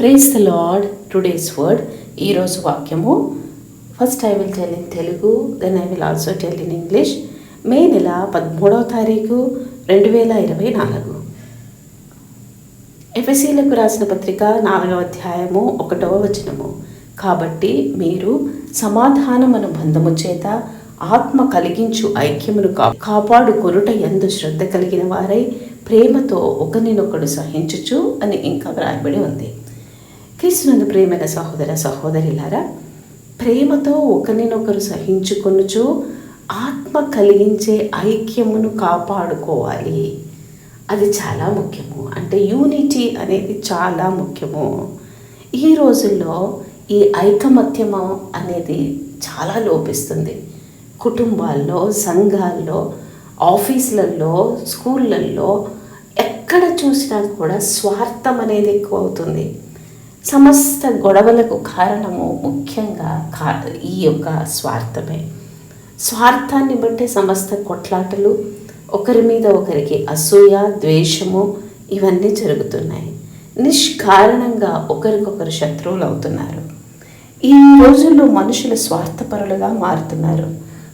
Praise the lord today's word ఈరోజు వాక్యము. First I will tell in Telugu then I will also tell in English May నెల పదమూడవ తారీఖు రెండు వేల ఇరవై నాలుగు. ఎఫ్ఎస్సీలకు రాసిన పత్రిక నాలుగవ అధ్యాయము ఒకటవ వచనము. కాబట్టి మీరు సమాధానమను బంధము చేత ఆత్మ కలిగించు ఐక్యమును కా కాపాడుకొనుట ఎందు శ్రద్ధ కలిగిన వారై ప్రేమతో ఒకరినొకడు సహించుచు అని ఇంకా వ్రాయబడి ఉంది. క్రీస్తునందు ప్రేమైన సహోదర సహోదరిలారా ప్రేమతో ఒకరినొకరు సహించుకొనుచు ఆత్మ కలిగించే ఐక్యమును కాపాడుకోవాలి. అది చాలా ముఖ్యము. అంటే యూనిటీ అనేది చాలా ముఖ్యము. ఈ రోజుల్లో ఈ ఐకమత్యము అనేది చాలా లోపిస్తుంది. కుటుంబాల్లో సంఘాల్లో ఆఫీసులలో స్కూళ్ళల్లో ఎక్కడ చూసినా కూడా స్వార్థం అనేది ఎక్కువ అవుతుంది సమస్త గొడవలకు కారణము ముఖ్యంగా కా ఈ యొక్క స్వార్థమే. స్వార్థాన్ని బట్టి సమస్త కొట్లాటలు ఒకరి మీద ఒకరికి అసూయ ద్వేషము ఇవన్నీ జరుగుతున్నాయి. నిష్కారణంగా ఒకరికొకరు శత్రువులు అవుతున్నారు ఈ రోజుల్లో మనుషులు స్వార్థపరులుగా మారుతున్నారు.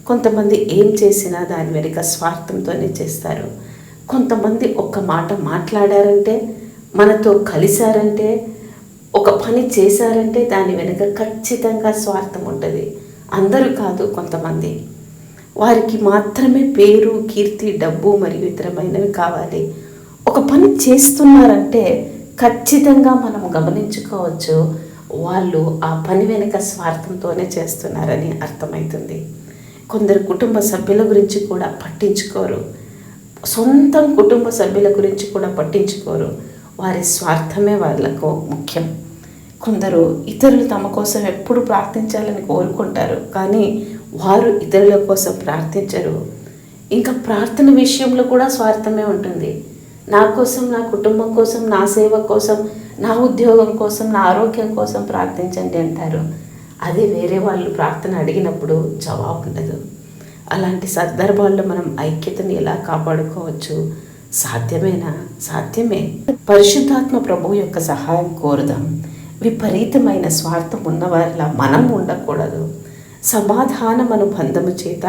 కొంతమంది ఏం చేసినా దాని వెనుక స్వార్థంతోనే చేస్తారు. కొంతమంది ఒక్క మాట మాట్లాడారంటే మనతో కలిశారంటే ఒక పని చేశారంటే దాని వెనుక ఖచ్చితంగా స్వార్థం ఉంటుంది. అందరూ కాదు కొంతమంది. వారికి మాత్రమే పేరు కీర్తి డబ్బు మరియు ఇతరమైనవి కావాలి. ఒక పని చేస్తున్నారంటే ఖచ్చితంగా మనం గమనించుకోవచ్చు వాళ్ళు ఆ పని వెనుక స్వార్థంతోనే చేస్తున్నారని అర్థమవుతుంది కొందరు కుటుంబ సభ్యుల గురించి కూడా పట్టించుకోరు. సొంతం కుటుంబ సభ్యుల గురించి కూడా పట్టించుకోరు. వారి స్వార్థమే వాళ్ళకు ముఖ్యం. కొందరు ఇతరులు తమ కోసం ఎప్పుడు ప్రార్థించాలని కోరుకుంటారు కానీ వారు ఇతరుల కోసం ప్రార్థించరు. ఇంకా ప్రార్థన విషయంలో కూడా స్వార్థమే ఉంటుంది. నా కోసం నా కుటుంబం కోసం నా సేవ కోసం నా ఉద్యోగం కోసం నా ఆరోగ్యం కోసం ప్రార్థించండి అంటారు. అది వేరే వాళ్ళు ప్రార్థన అడిగినప్పుడు జవాబు ఉండదు. అలాంటి సందర్భాల్లో మనం ఐక్యతను ఎలా కాపాడుకోవచ్చు? సాధ్యమేనా? సాధ్యమే. పరిశుద్ధాత్మ ప్రభు యొక్క సహాయం కోరుదాం. విపరీతమైన స్వార్థం ఉన్నవారిలా మనం ఉండకూడదు. సమాధానం అనుబంధము చేత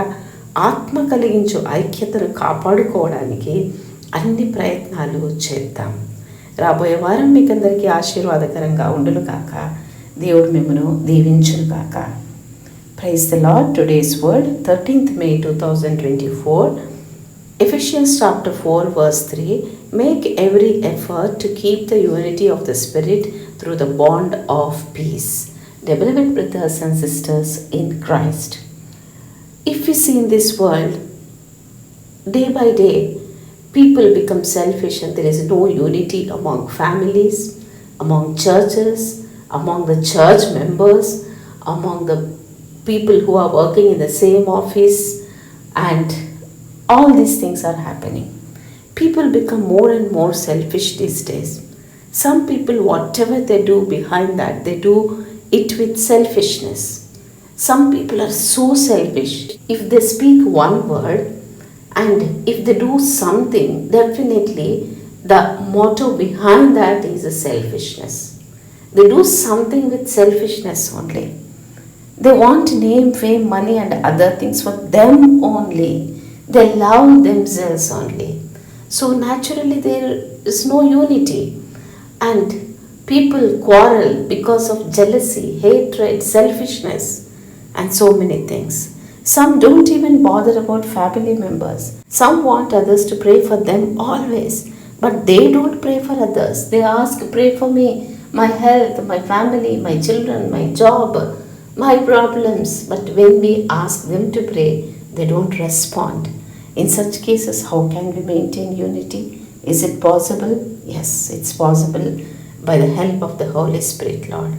ఆత్మ కలిగించు ఐక్యతను కాపాడుకోవడానికి అన్ని ప్రయత్నాలు చేద్దాం. రాబోయే వారం మీకు అందరికీ ఆశీర్వాదకరంగా ఉండును కాక దేవుడు మిమ్మను దీవించును కాక praise the lord today's word thirteenth May two thousand twenty four Ephesians chapter 4, verse 3 Make every effort to keep the unity of the Spirit through the bond of peace. Dear beloved brothers and sisters in Christ, if we see in this world, day by day, people become selfish and there is no unity among families, among churches, among the church members, among the people who are working in the same office, and all these things are happening. People become more and more selfish these days. Some people, whatever they do behind that, they do it with selfishness. Some people are so selfish. If they speak one word and if they do something, definitely the motto behind that is a selfishness. They do something with selfishness only. They want name, fame, money, and other things for them only. They love themselves only. So naturally, there is no unity. And people quarrel because of jealousy, hatred, selfishness, and so many things. Some don't even bother about family members. Some want others to pray for them always, but they don't pray for others. They ask, Pray for me, my health, my family, my children, my job, my problems. But when we ask them to pray, they don't respond. In such cases, how can we maintain unity? Is it possible? Yes, it's possible by the help of the Holy Spirit, Lord.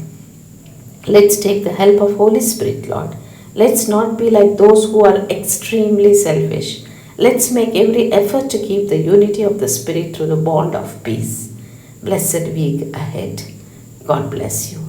Let's take the help of Holy Spirit, Lord. Let's not be like those who are extremely selfish. Let's make every effort to keep the unity of the Spirit through the bond of peace. Blessed week ahead. God bless you.